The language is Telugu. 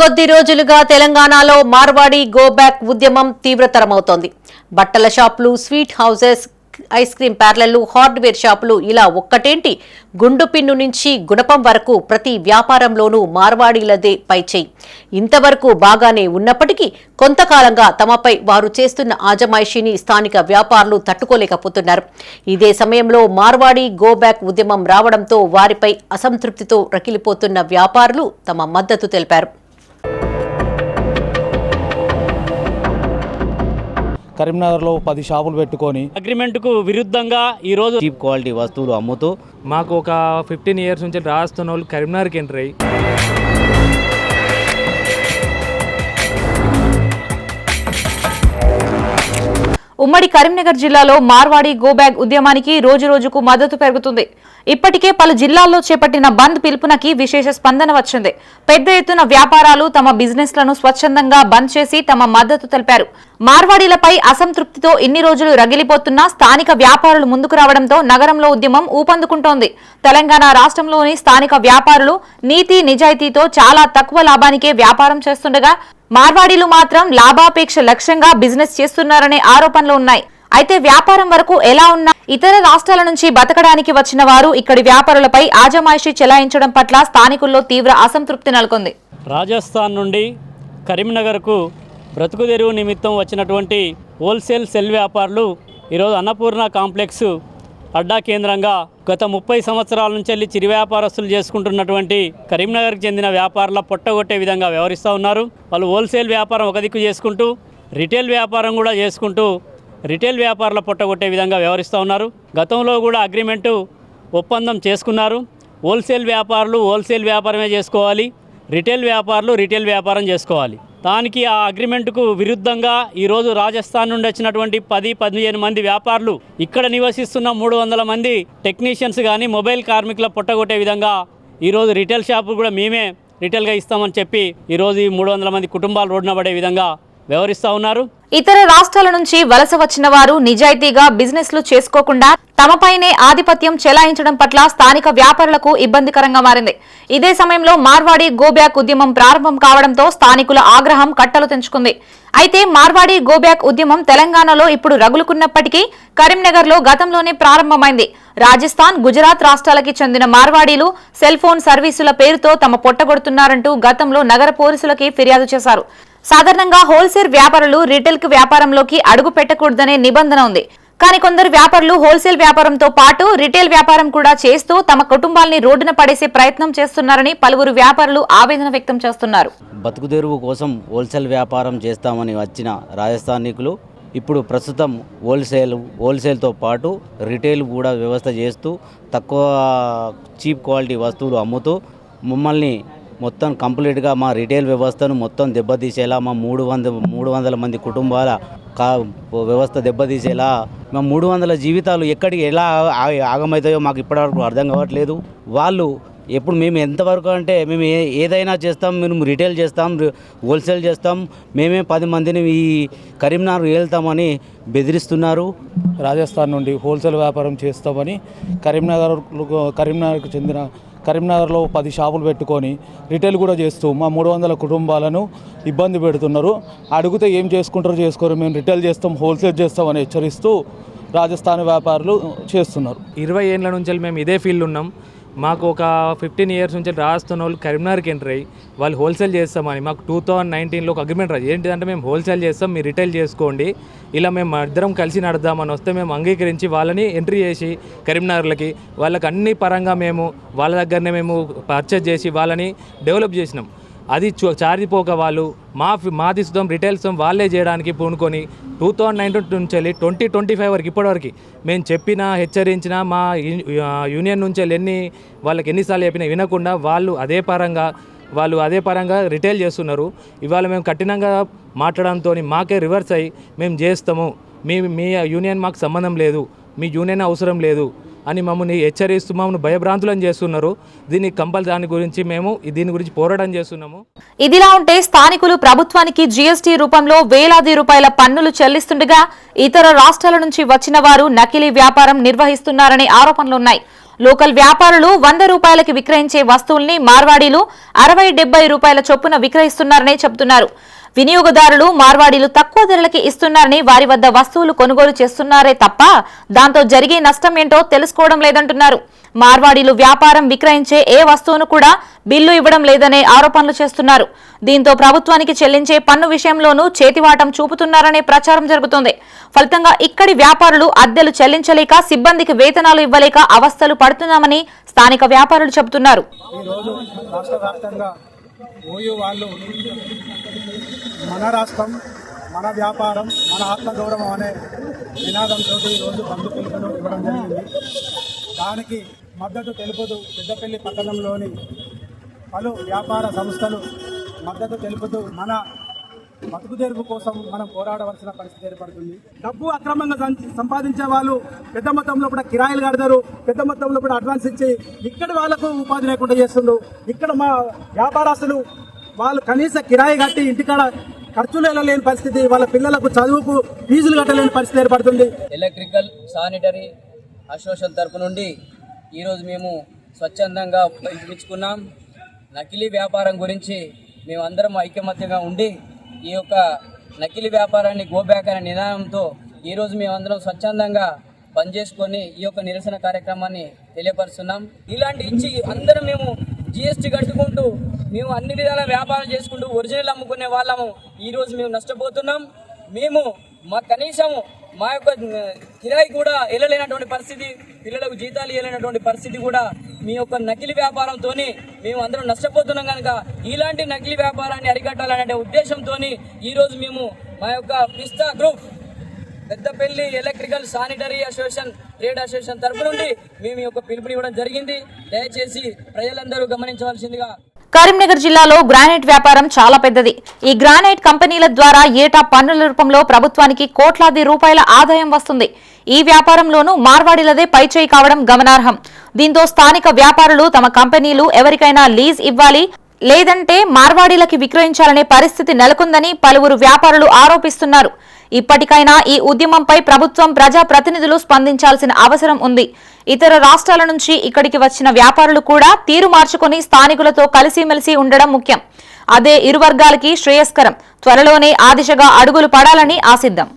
కొద్ది రోజులుగా తెలంగాణలో మార్వాడి గోబ్యాక్ ఉద్యమం తీవ్రతరమవుతోంది. బట్టల షాపులు స్వీట్ హౌసెస్ ఐస్ క్రీం పార్లర్లు హార్డ్వేర్ షాపులు ఇలా ఒక్కటేంటి? గుండు పిన్ను నుంచి గుణపం వరకు ప్రతి వ్యాపారంలోనూ మార్వాడీలదే పైచేయి. ఇంతవరకు బాగానే ఉన్నప్పటికీ కొంతకాలంగా తమపై వారు చేస్తున్న ఆజమాయిషీని స్థానిక వ్యాపారులు తట్టుకోలేకపోతున్నారు. ఇదే సమయంలో మార్వాడి గోబ్యాక్ ఉద్యమం రావడంతో వారిపై అసంతృప్తితో రకిలిపోతున్న వ్యాపారులు తమ మద్దతు తెలిపారు. కరీంనగర్లో పది షాపులు పెట్టుకొని అగ్రిమెంట్కు విరుద్ధంగా ఈరోజు చీప్ క్వాలిటీ వస్తువులు అమ్ముతూ మాకు ఒక ఫిఫ్టీన్ ఇయర్స్ నుంచి రాస్తున్న వాళ్ళు కరీంనగర్కి ఎంటర్ అయ్యి ఉమ్మడి కరీంనగర్ జిల్లాలో మార్వాడి గోబ్యాగ్ ఉద్యమానికి రోజు రోజుకు మద్దతు పెరుగుతుంది. ఇప్పటికే పలు జిల్లాల్లో చేపట్టిన బంద్ పిలుపునకి విశేష స్పందన వచ్చింది. పెద్ద ఎత్తున వ్యాపారాలు తమ బిజినెస్లను స్వచ్ఛందంగా బంద్ చేసి తమ మద్దతు తెలిపారు. మార్వాడీలపై అసంతృప్తితో ఇన్ని రోజులు రగిలిపోతున్న స్థానిక వ్యాపారులు ముందుకు రావడంతో నగరంలో ఉద్యమం ఊపందుకుంటోంది. తెలంగాణ రాష్ట్రంలోని స్థానిక వ్యాపారులు నీతి నిజాయితీతో చాలా తక్కువ లాభానికే వ్యాపారం చేస్తుండగా మార్వాడీలు మాత్రం లాభాపేక్ష లక్ష్యంగా బిజినెస్ చేస్తున్నారనే ఆరోపణలు ఉన్నాయి. అయితే వ్యాపారం వరకు ఎలా ఉన్నా ఇతర రాష్ట్రాల నుంచి బతకడానికి వచ్చిన వారు ఇక్కడి వ్యాపారులపై ఆజమాయిషీ చెలాయించడం పట్ల స్థానికుల్లో తీవ్ర అసంతృప్తి నెలకొంది. రాజస్థాన్ నుండి కరీంనగర్కు బ్రతుకుదెరువు నిమిత్తం వచ్చినటువంటి హోల్సేల్ సెల్ వ్యాపారులు ఈరోజు అన్నపూర్ణ కాంప్లెక్స్ అడ్డా కేంద్రంగా గత ముప్పై సంవత్సరాల నుంచి వెళ్ళి చిరు వ్యాపారస్తులు చేసుకుంటున్నటువంటి కరీంనగర్కి చెందిన వ్యాపారుల పొట్టగొట్టే విధంగా వ్యవహరిస్తూ ఉన్నారు. వాళ్ళు హోల్సేల్ వ్యాపారం ఒక దిక్కు చేసుకుంటూ రిటైల్ వ్యాపారం కూడా చేసుకుంటూ రిటైల్ వ్యాపారుల పొట్టగొట్టే విధంగా వ్యవహరిస్తూ ఉన్నారు. గతంలో కూడా అగ్రిమెంటు ఒప్పందం చేసుకున్నారు. హోల్సేల్ వ్యాపారులు హోల్సేల్ వ్యాపారమే చేసుకోవాలి. రిటైల్ వ్యాపారులు రిటైల్ వ్యాపారం చేసుకోవాలి. దానికి ఆ అగ్రిమెంట్కు విరుద్ధంగా ఈరోజు రాజస్థాన్ నుండి వచ్చినటువంటి పది పదిహేను మంది వ్యాపారులు ఇక్కడ నివసిస్తున్న మూడు వందల మంది టెక్నీషియన్స్ కానీ మొబైల్ కార్మికుల పొట్టగొట్టే విధంగా ఈరోజు రిటైల్ షాపు కూడా మేమే రిటైల్గా ఇస్తామని చెప్పి ఈరోజు ఈ మూడు వందల మంది కుటుంబాలు రోడ్డున పడే విధంగా వ్యవహరిస్తూ ఉన్నారు. ఇతర రాష్ట్రాల నుంచి వలస వచ్చిన వారు నిజాయితీగా బిజినెస్లు చేసుకోకుండా తమపైనే ఆధిపత్యం చెలాయించడం పట్ల స్థానిక వ్యాపారులకు ఇబ్బందికరంగా మారింది. ఇదే సమయంలో మార్వాడి గోబ్యాక్ ఉద్యమం ప్రారంభం కావడంతో స్థానికుల ఆగ్రహం కట్టలు తెంచుకుంది. అయితే మార్వాడి గోబ్యాక్ ఉద్యమం తెలంగాణలో ఇప్పుడు రగులుకున్నప్పటికీ కరీంనగర్లో గతంలోనే ప్రారంభమైంది. రాజస్థాన్ గుజరాత్ రాష్ట్రాలకి చెందిన మార్వాడీలు సెల్ ఫోన్ సర్వీసుల పేరుతో తమ పొట్టగొడుతున్నారంటూ గతంలో నగర పోలీసులకి ఫిర్యాదు చేశారు. సాధారణంగా హోల్సేల్ వ్యాపారులు రిటైల్ వ్యాపారంలోకి అడుగు పెట్టకూడదనే నిబంధన ఉంది. కానీ కొందరు వ్యాపారులు హోల్సేల్ వ్యాపారంతో పాటు రిటైల్ వ్యాపారం కూడా చేస్తూ తమ కుటుంబాల్ని రోడ్డున పడేసే ప్రయత్నం చేస్తున్నారని పలువురు వ్యాపారులు ఆవేదన వ్యక్తం చేస్తున్నారు. బతుకుదెరువు కోసం హోల్సేల్ వ్యాపారం చేస్తామని వచ్చిన రాజస్థానికులు ఇప్పుడు ప్రస్తుతం హోల్సేల్ హోల్సేల్తో పాటు రిటైల్ కూడా వ్యవస్థ చేస్తూ తక్కువ చీప్ క్వాలిటీ వస్తువులు అమ్ముతూ మమ్మల్ని మొత్తం కంప్లీట్గా మా రిటైల్ వ్యవస్థను మొత్తం దెబ్బతీసేలా మా మూడు వంద మూడు వందల మంది కుటుంబాల కా వ్యవస్థ దెబ్బతీసేలా మా మూడు వందల జీవితాలు ఎక్కడికి ఎలా ఆగమవుతాయో మాకు ఇప్పటివరకు అర్థం కావట్లేదు. వాళ్ళు ఎప్పుడు మేము ఎంతవరకు అంటే మేము ఏదైనా చేస్తాం మేము రిటైల్ చేస్తాం హోల్సేల్ చేస్తాం మేమే పది మందిని ఈ కరీంనగర్ వెళ్తామని బెదిరిస్తున్నారు. రాజస్థాన్ నుండి హోల్సేల్ వ్యాపారం చేస్తామని కరీంనగర్ కరీంనగర్కు చెందిన కరీంనగర్లో పది షాపులు పెట్టుకొని రిటైల్ కూడా చేస్తూ మా మూడు వందల కుటుంబాలను ఇబ్బంది పెడుతున్నారు. అడిగితే ఏం చేసుకుంటారో చేసుకోరు. మేము రిటైల్ చేస్తాం హోల్సేల్ చేస్తామని హెచ్చరిస్తూ రాజస్థాన్ వ్యాపారులు చేస్తున్నారు. ఇరవై ఏళ్ళ నుంచి వెళ్ళి మేము ఇదే ఫీల్డ్ ఉన్నాం. మాకు ఒక ఫిఫ్టీన్ ఇయర్స్ నుంచి రాస్తున్న వాళ్ళు కరీంనగర్కి ఎంటర్ అయ్యి వాళ్ళు హోల్సేల్ చేస్తామని మాకు టూ థౌజండ్ నైన్టీన్లో ఒక అగ్రిమెంట్ రాదు ఏంటిదంటే మేము హోల్సేల్ చేస్తాం మీరు రిటైల్ చేసుకోండి. ఇలా మేము ఇద్దరం కలిసి నడదామని వస్తే మేము అంగీకరించి వాళ్ళని ఎంట్రీ చేసి కరీంనగర్లకి వాళ్ళకి అన్ని పరంగా మేము వాళ్ళ దగ్గరనే మేము పర్చేజ్ చేసి వాళ్ళని డెవలప్ చేసినాం. అది చారిపోక వాళ్ళు మా ఫి- సుతం రిటైల్ రిటైల్స్ వాళ్ళే చేయడానికి పూనుకొని టూ థౌజండ్ నైన్టీన్ నుంచి వెళ్ళి ట్వంటీ ట్వంటీ ఫైవ్ వరకు ఇప్పటివరకు మేము చెప్పినా హెచ్చరించినా మా యూనియన్ నుంచి వెళ్ళి ఎన్ని వాళ్ళకి ఎన్నిసార్లు చెప్పినా వినకుండా వాళ్ళు అదే పరంగా వాళ్ళు అదే పరంగా రిటైల్ చేస్తున్నారు. ఇవాళ మేము కఠినంగా మాట్లాడడంతో మాకే రివర్స్ అయ్యి మేము చేస్తాము. మీ మీ యూనియన్ మాకు సంబంధం లేదు. మీ యూనియన్ అవసరం లేదు. అని మమ్మల్ని హెచ్చరిస్తూ మమ్మల్ని భయభ్రాంతులను చేస్తున్నారు. దీన్ని కంపల్ దాని గురించి మేము దీని గురించి పోరాటం చేస్తున్నాము. ఇదిలా ఉంటే స్థానికులు ప్రభుత్వానికి జీఎస్టీ రూపంలో వేలాది రూపాయల పన్నులు చెల్లిస్తుండగా ఇతర రాష్ట్రాల నుంచి వచ్చిన వారు నకిలీ వ్యాపారం నిర్వహిస్తున్నారనే ఆరోపణలున్నాయి. లోకల్ వ్యాపారులు వంద రూపాయలకి విక్రయించే వస్తువుల్ని మార్వాడీలు అరవై డెబ్బై రూపాయల చొప్పున విక్రయిస్తున్నారని చెబుతున్నారు. వినియోగదారులు మార్వాడీలు తక్కువ ధరలకి ఇస్తున్నారని వారి వద్ద వస్తువులు కొనుగోలు చేస్తున్నారే తప్ప దాంతో జరిగే నష్టం ఏంటో తెలుసుకోవడం లేదంటున్నారు. మార్వాడీలు వ్యాపారం విక్రయించే ఏ వస్తువును కూడా బిల్లు ఇవ్వడం లేదనే ఆరోపణలు చేస్తున్నారు. దీంతో ప్రభుత్వానికి చెల్లించే పన్ను విషయంలోనూ చేతివాటం చూపుతున్నారనే ప్రచారం జరుగుతోంది. ఫలితంగా ఇక్కడి వ్యాపారులు అద్దెలు చెల్లించలేక సిబ్బందికి వేతనాలు ఇవ్వలేక అవస్థలు పడుతున్నామని స్థానిక వ్యాపారులు చెబుతున్నారు. మన రాష్ట్రం మన వ్యాపారం మన ఆత్మగౌరవం అనే నినాదంతో ఈరోజు బంధు పిలుపును ఇవ్వడం జరిగింది. దానికి మద్దతు తెలుపుతూ పెద్దపల్లి పట్టణంలోని పలు వ్యాపార సంస్థలు మద్దతు తెలుపుతూ మన మతుకుతెరుపు కోసం మనం పోరాడవలసిన పరిస్థితి ఏర్పడుతుంది. డబ్బు అక్రమంగా సంపాదించే వాళ్ళు పెద్ద మొత్తంలో కూడా కిరాయిలు కడతారు పెద్ద మొత్తంలో కూడా అడ్వాన్స్ ఇచ్చి ఇక్కడ వాళ్ళకు ఉపాధి లేకుండా చేస్తుండ్రు. ఇక్కడ మా వ్యాపారస్తులు వాళ్ళు కనీస కిరాయి కట్టి ఇంటికాడ ఖర్చులు వెళ్ళలేని పరిస్థితి వాళ్ళ పిల్లలకు చదువుకు ఫీజులు కట్టలేని పరిస్థితి ఏర్పడుతుంది. ఎలక్ట్రికల్ శానిటరీ అసోసియేషన్ తరపు నుండి ఈరోజు మేము స్వచ్ఛందంగా ఉపయోగించుకున్నాం. నకిలీ వ్యాపారం గురించి మేమందరం ఐకమత్యంగా ఉండి ఈ యొక్క నకిలీ వ్యాపారాన్ని గోబ్యాక్ అనే నినాదంతో ఈరోజు మేమందరం స్వచ్ఛందంగా పనిచేసుకొని ఈ యొక్క నిరసన కార్యక్రమాన్ని తెలియపరుస్తున్నాం. ఇలాంటి ఇచ్చి అందరం మేము జిఎస్టీ కట్టుకుంటూ మేము అన్ని విధాల వ్యాపారం చేసుకుంటూ ఒరిజినల్ అమ్ముకునే వాళ్ళము ఈరోజు మేము నష్టపోతున్నాం. మేము మా కనీసం మా యొక్క కిరాయి కూడా వెళ్ళలేనటువంటి పరిస్థితి పిల్లలకు జీతాలు ఇవ్వలేనటువంటి పరిస్థితి కూడా మీ యొక్క నకిలీ వ్యాపారంతో మేము అందరం నష్టపోతున్నాం కనుక ఇలాంటి నకిలీ వ్యాపారాన్ని అరికట్టాలనే ఉద్దేశంతో ఈరోజు మేము మా యొక్క Pista group Peddapalli electrical sanitary association trade association తరపు నుండి మేము ఈ యొక్క పిలుపునివ్వడం జరిగింది. దయచేసి ప్రజలందరూ గమనించవలసిందిగా కరీంనగర్ జిల్లాలో గ్రానైట్ వ్యాపారం చాలా పెద్దది. ఈ గ్రానైట్ కంపెనీల ద్వారా ఏటా పన్నుల రూపంలో ప్రభుత్వానికి కోట్లాది రూపాయల ఆదాయం వస్తుంది. ఈ వ్యాపారంలోనూ మార్వాడీలదే పైచేయి కావడం గమనార్హం. దీంతో స్థానిక వ్యాపారులు తమ కంపెనీలు ఎవరికైనా లీజ్ ఇవ్వాలి లేదంటే మార్వాడీలకి విక్రయించాలనే పరిస్థితి నెలకొందని పలువురు వ్యాపారులు ఆరోపిస్తున్నారు. ఇప్పటికైనా ఈ ఉద్యమంపై ప్రభుత్వం ప్రజా ప్రతినిధులు స్పందించాల్సిన అవసరం ఉంది. ఇతర రాష్ట్రాల నుంచి ఇక్కడికి వచ్చిన వ్యాపారులు కూడా తీరు మార్చుకుని స్థానికులతో కలిసిమెలిసి ఉండడం ముఖ్యం. అదే ఇరు వర్గాలకి శ్రేయస్కరం. త్వరలోనే ఆ దిశగా అడుగులు పడాలని ఆశిద్దాం.